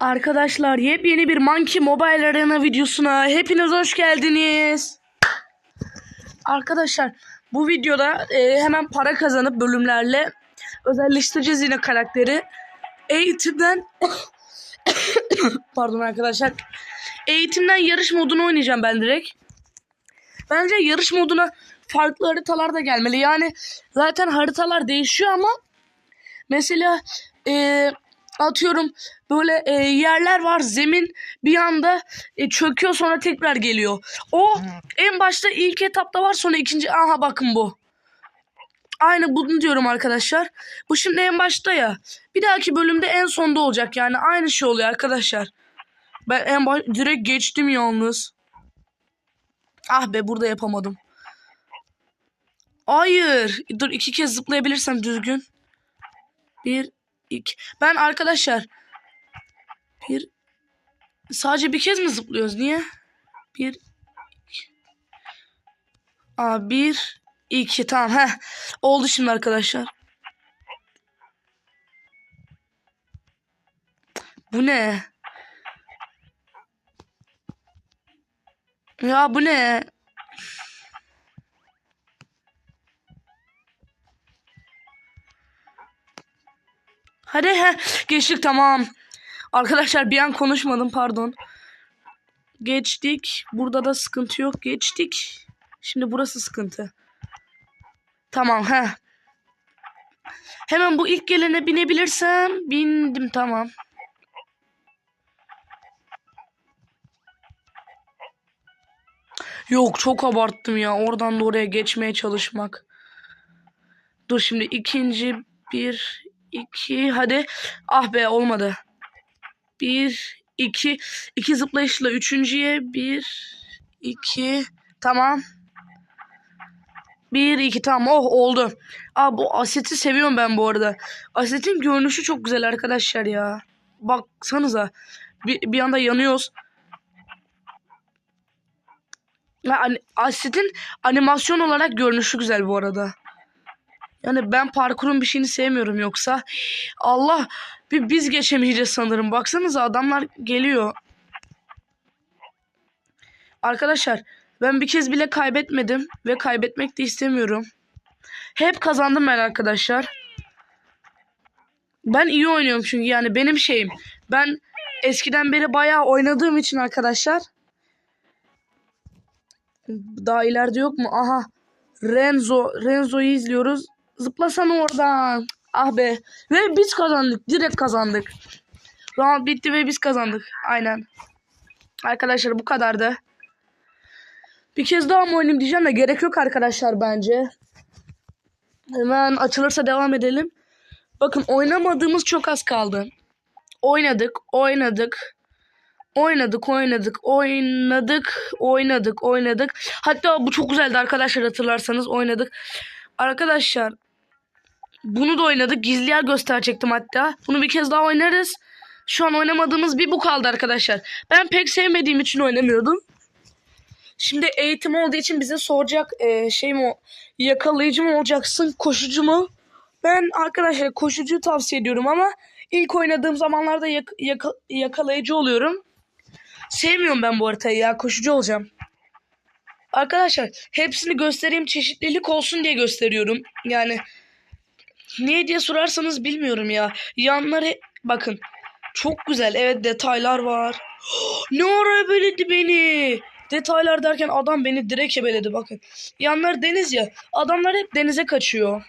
Arkadaşlar yepyeni bir Monkey Mobile Arena videosuna hepiniz hoş geldiniz. Arkadaşlar bu videoda e, hemen para kazanıp bölümlerle özelleştireceğiz yine karakteri. Eğitimden pardon arkadaşlar eğitimden yarış modunu oynayacağım ben direkt. Bence yarış moduna farklı haritalar da gelmeli. Yani zaten haritalar değişiyor ama mesela e, atıyorum böyle e, yerler var zemin bir anda e, çöküyor sonra tekrar geliyor. O en başta ilk etapta var sonra ikinci aha bakın bu. Aynı bunu diyorum arkadaşlar. Bu şimdi en başta ya. Bir dahaki bölümde en sonda olacak yani aynı şey oluyor arkadaşlar. Ben en baş direkt geçtim yalnız. Ah be burada yapamadım. Hayır. Dur iki kez zıplayabilirsem düzgün. Bir, iki. Ben arkadaşlar bir sadece bir kez mi zıplıyoruz? Niye? Bir, iki. Bir, iki. Tamam. Heh. Oldu şimdi arkadaşlar. Bu ne? Ya bu ne? Hadi he geçtik tamam. Arkadaşlar bir an konuşmadım pardon. Geçtik. Burada da sıkıntı yok. Geçtik. Şimdi burası sıkıntı. Tamam he. Hemen bu ilk gelene binebilirsem bindim tamam. Yok çok abarttım ya. Oradan da oraya geçmeye çalışmak. Dur şimdi ikinci bir iki hadi. Ah be olmadı. Bir iki iki zıplayışla üçüncüye bir iki tamam. Bir iki tamam oh oldu. Aa bu aseti seviyorum ben bu arada. Asetin görünüşü çok güzel arkadaşlar ya. Baksanıza. Bir, bir anda yanıyoruz. Ya, hani, asetin animasyon olarak görünüşü güzel bu arada. Yani ben parkurun bir şeyini sevmiyorum yoksa. Allah bir biz geçemeyeceğiz sanırım. Baksanıza adamlar geliyor. Arkadaşlar ben bir kez bile kaybetmedim ve kaybetmek de istemiyorum. Hep kazandım ben arkadaşlar. Ben iyi oynuyorum çünkü yani benim şeyim. Ben eskiden beri bayağı oynadığım için arkadaşlar. Daha ileride yok mu? Aha. Renzo. Renzo'yu izliyoruz. Zıplasana oradan. Ah be. Ve biz kazandık. Direkt kazandık. Round bitti ve biz kazandık. Aynen. Arkadaşlar bu kadardı. Bir kez daha mı oynayayım diyeceğim de gerek yok arkadaşlar bence. Hemen açılırsa devam edelim. Bakın oynamadığımız çok az kaldı. Oynadık, oynadık. Oynadık, oynadık, oynadık, oynadık, oynadık. Hatta bu çok güzeldi arkadaşlar hatırlarsanız oynadık. Arkadaşlar bunu da oynadık. Gizli yer gösterecektim hatta. Bunu bir kez daha oynarız. Şu an oynamadığımız bir bu kaldı arkadaşlar. Ben pek sevmediğim için oynamıyordum. Şimdi eğitim olduğu için bize soracak e, şey mi yakalayıcı mı olacaksın koşucu mu? Ben arkadaşlar koşucuyu tavsiye ediyorum ama ilk oynadığım zamanlarda yak- yaka- yakalayıcı oluyorum. Sevmiyorum ben bu haritayı ya koşucu olacağım. Arkadaşlar hepsini göstereyim çeşitlilik olsun diye gösteriyorum. Yani niye diye sorarsanız bilmiyorum ya. Yanları bakın çok güzel evet detaylar var. ne ara ebeledi beni. Detaylar derken adam beni direkt ebeledi bakın. Yanları deniz ya adamlar hep denize kaçıyor.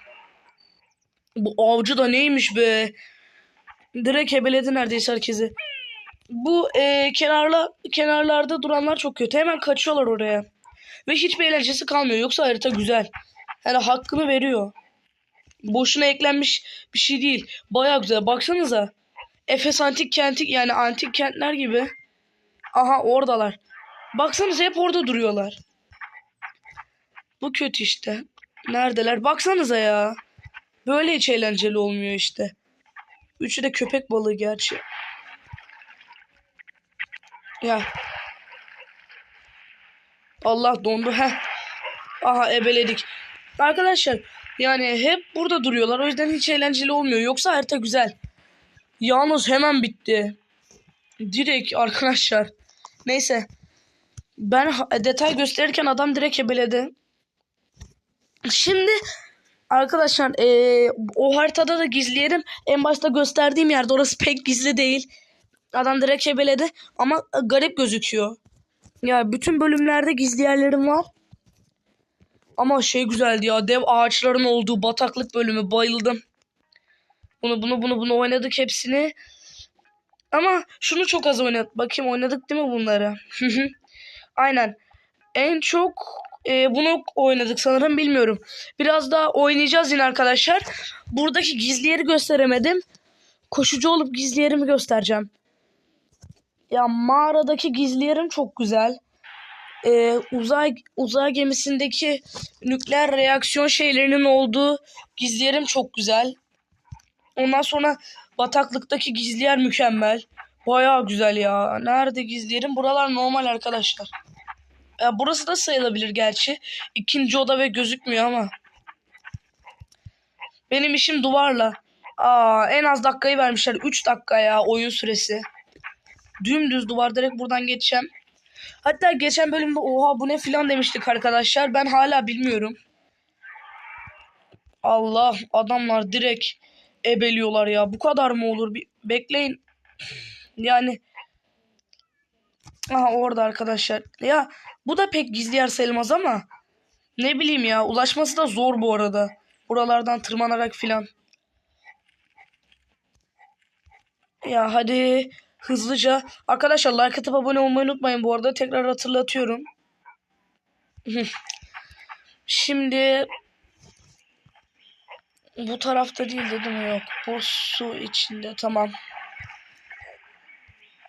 Bu avcı da neymiş be. Direkt hebeledi neredeyse herkesi. Bu e, kenarla kenarlarda duranlar çok kötü. Hemen kaçıyorlar oraya. Ve hiçbir eğlencesi kalmıyor. Yoksa harita güzel. Yani hakkını veriyor. Boşuna eklenmiş bir şey değil. Baya güzel. Baksanıza. Efes antik kenti yani antik kentler gibi. Aha oradalar. Baksanıza hep orada duruyorlar. Bu kötü işte. Neredeler? Baksanıza ya. Böyle hiç eğlenceli olmuyor işte. Üçü de köpek balığı gerçi. Ya. Allah dondu. Heh. Aha ebeledik. Arkadaşlar yani hep burada duruyorlar. O yüzden hiç eğlenceli olmuyor. Yoksa harita güzel. Yalnız hemen bitti. Direkt arkadaşlar. Neyse. Ben detay gösterirken adam direkt ebeledi. Şimdi arkadaşlar eee, o haritada da gizli yerim. En başta gösterdiğim yerde orası pek gizli değil. Adam direkt ebeledi ama garip gözüküyor. Ya bütün bölümlerde gizli yerlerim var. Ama şey güzeldi ya. Dev ağaçların olduğu bataklık bölümü bayıldım. Bunu bunu bunu bunu oynadık hepsini. Ama şunu çok az oynadık. Bakayım oynadık değil mi bunları? Aynen. En çok e, bunu oynadık sanırım bilmiyorum. Biraz daha oynayacağız yine arkadaşlar. Buradaki gizli yeri gösteremedim. Koşucu olup gizli yerimi göstereceğim. Ya mağaradaki gizli yerim çok güzel. Ee, uzay uzay gemisindeki nükleer reaksiyon şeylerinin olduğu gizli yerim çok güzel. Ondan sonra bataklıktaki gizli yer mükemmel. Bayağı güzel ya. Nerede gizli yerim? Buralar normal arkadaşlar. Ya burası da sayılabilir gerçi. İkinci oda ve gözükmüyor ama. Benim işim duvarla. Aa, en az dakikayı vermişler. 3 dakika ya oyun süresi. Dümdüz duvar direkt buradan geçeceğim. Hatta geçen bölümde oha bu ne filan demiştik arkadaşlar. Ben hala bilmiyorum. Allah adamlar direkt ebeliyorlar ya. Bu kadar mı olur? Bir bekleyin. Yani Aha orada arkadaşlar. Ya bu da pek gizli yer sayılmaz ama ne bileyim ya ulaşması da zor bu arada. Buralardan tırmanarak filan. Ya hadi hızlıca. Arkadaşlar like atıp abone olmayı unutmayın bu arada. Tekrar hatırlatıyorum. Şimdi bu tarafta değil mi? Yok. Bu su içinde. Tamam.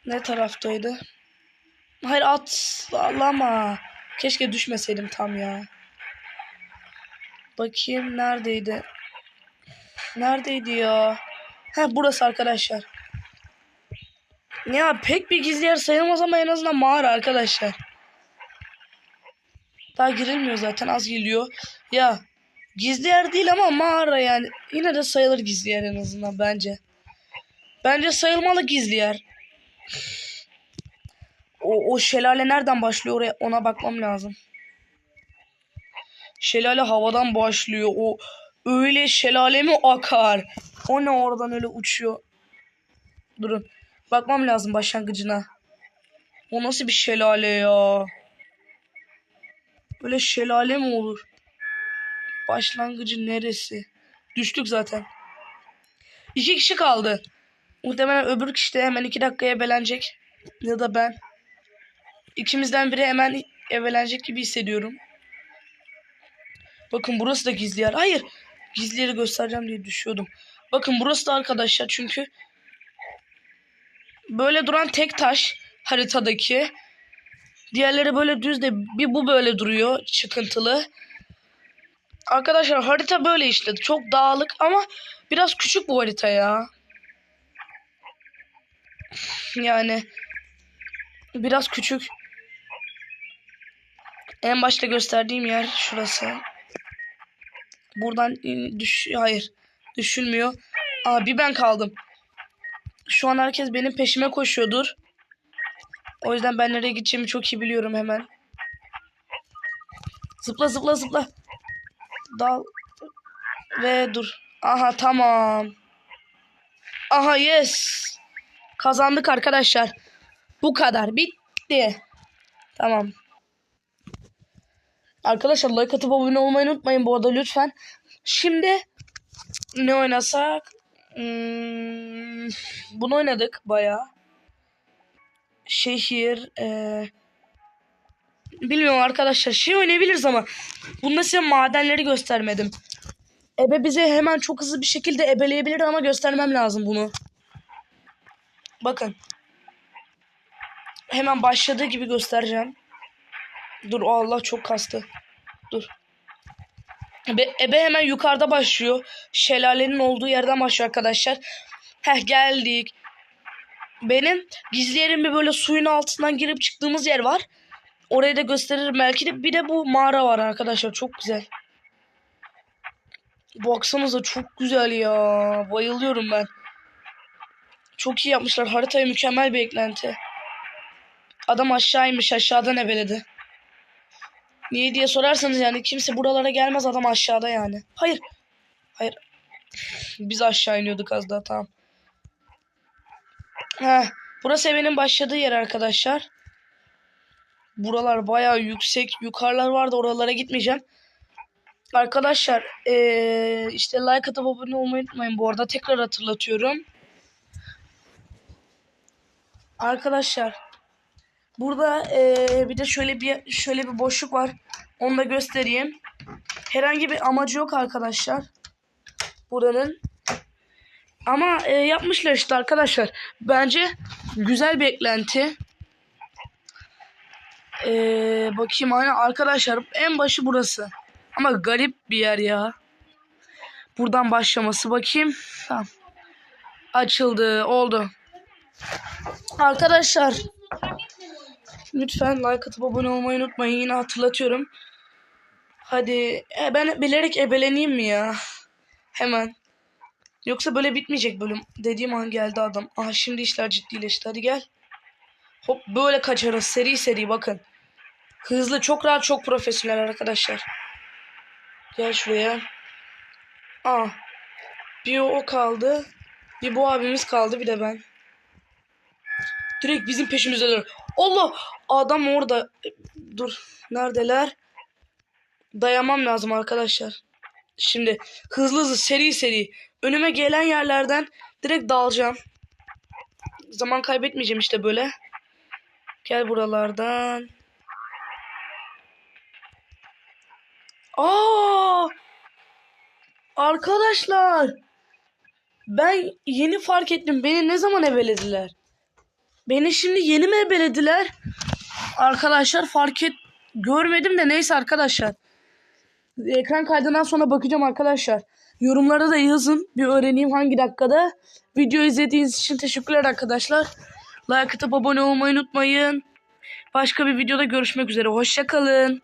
Ne taraftaydı? Hayır atlama. Keşke düşmeseydim tam ya. Bakayım neredeydi? Neredeydi ya? Ha burası arkadaşlar. Ya pek bir gizli yer sayılmaz ama en azından mağara arkadaşlar. Daha girilmiyor zaten az geliyor. Ya gizli yer değil ama mağara yani. Yine de sayılır gizli yer en azından bence. Bence sayılmalı gizli yer. O, o şelale nereden başlıyor oraya ona bakmam lazım. Şelale havadan başlıyor. O öyle şelale mi akar? O ne oradan öyle uçuyor? Durun. Bakmam lazım başlangıcına. O nasıl bir şelale ya? Böyle şelale mi olur? Başlangıcı neresi? Düştük zaten. İki kişi kaldı. Muhtemelen öbür kişi de hemen iki dakikaya belenecek. Ya da ben. İkimizden biri hemen evelenecek gibi hissediyorum. Bakın burası da gizli yer. Hayır. Gizli yeri göstereceğim diye düşüyordum. Bakın burası da arkadaşlar çünkü böyle duran tek taş haritadaki. Diğerleri böyle düz de bir bu böyle duruyor çıkıntılı. Arkadaşlar harita böyle işte. Çok dağlık ama biraz küçük bu harita ya. Yani biraz küçük. En başta gösterdiğim yer şurası. Buradan in- düş hayır düşülmüyor. Aa bir ben kaldım. Şu an herkes benim peşime koşuyordur. O yüzden ben nereye gideceğimi çok iyi biliyorum hemen. Zıpla zıpla zıpla. Dal. Ve dur. Aha tamam. Aha yes. Kazandık arkadaşlar. Bu kadar. Bitti. Tamam. Arkadaşlar like atıp abone olmayı unutmayın bu arada lütfen. Şimdi ne oynasak? Hmm, bunu oynadık bayağı. Şehir. eee bilmiyorum arkadaşlar. Şey oynayabiliriz ama. Bunda size madenleri göstermedim. Ebe bize hemen çok hızlı bir şekilde ebeleyebilir ama göstermem lazım bunu. Bakın. Hemen başladığı gibi göstereceğim. Dur Allah çok kastı. Dur. Ebe, ebe hemen yukarıda başlıyor. Şelalenin olduğu yerden başlıyor arkadaşlar. Heh geldik. Benim gizli yerim bir böyle suyun altından girip çıktığımız yer var. Orayı da gösteririm belki de. Bir de bu mağara var arkadaşlar. Çok güzel. Baksanıza çok güzel ya. Bayılıyorum ben. Çok iyi yapmışlar. Haritaya mükemmel bir eklenti. Adam aşağıymış. Aşağıdan ebeledi. Niye diye sorarsanız yani kimse buralara gelmez. Adam aşağıda yani. Hayır. Hayır. Biz aşağı iniyorduk az daha tamam. Heh, burası evinin başladığı yer arkadaşlar. Buralar bayağı yüksek. Yukarılar vardı oralara gitmeyeceğim. Arkadaşlar eee, işte like atıp abone olmayı unutmayın bu arada. Tekrar hatırlatıyorum. Arkadaşlar burada eee, bir de şöyle bir şöyle bir boşluk var. Onu da göstereyim. Herhangi bir amacı yok arkadaşlar. Buranın. Ama eee, yapmışlar işte arkadaşlar. Bence güzel bir eklenti. Eee, bakayım aynen arkadaşlar en başı burası. Ama garip bir yer ya. Buradan başlaması bakayım. Tamam. Açıldı. Oldu. Arkadaşlar lütfen like atıp abone olmayı unutmayın. Yine hatırlatıyorum. Hadi e, ben bilerek ebeleneyim mi ya? Hemen. Yoksa böyle bitmeyecek bölüm. Dediğim an geldi adam. Aha şimdi işler ciddileşti. Hadi gel. Hop böyle kaçarız. Seri seri bakın. Hızlı çok rahat çok profesyonel arkadaşlar. Gel şuraya. Aa. Bir o kaldı. Bir bu abimiz kaldı bir de ben. Direkt bizim peşimizdeler. Allah! Adam orada. Dur. Neredeler? Dayamam lazım arkadaşlar. Şimdi hızlı hızlı seri seri önüme gelen yerlerden direkt dalacağım. Zaman kaybetmeyeceğim işte böyle. Gel buralardan. Aa! Arkadaşlar ben yeni fark ettim. Beni ne zaman ebelediler? Beni şimdi yeni mi ebelediler? Arkadaşlar fark et görmedim de neyse arkadaşlar. Ekran kaydından sonra bakacağım arkadaşlar. Yorumlara da yazın. Bir öğreneyim hangi dakikada. Video izlediğiniz için teşekkürler arkadaşlar. Like atıp abone olmayı unutmayın. Başka bir videoda görüşmek üzere. Hoşçakalın.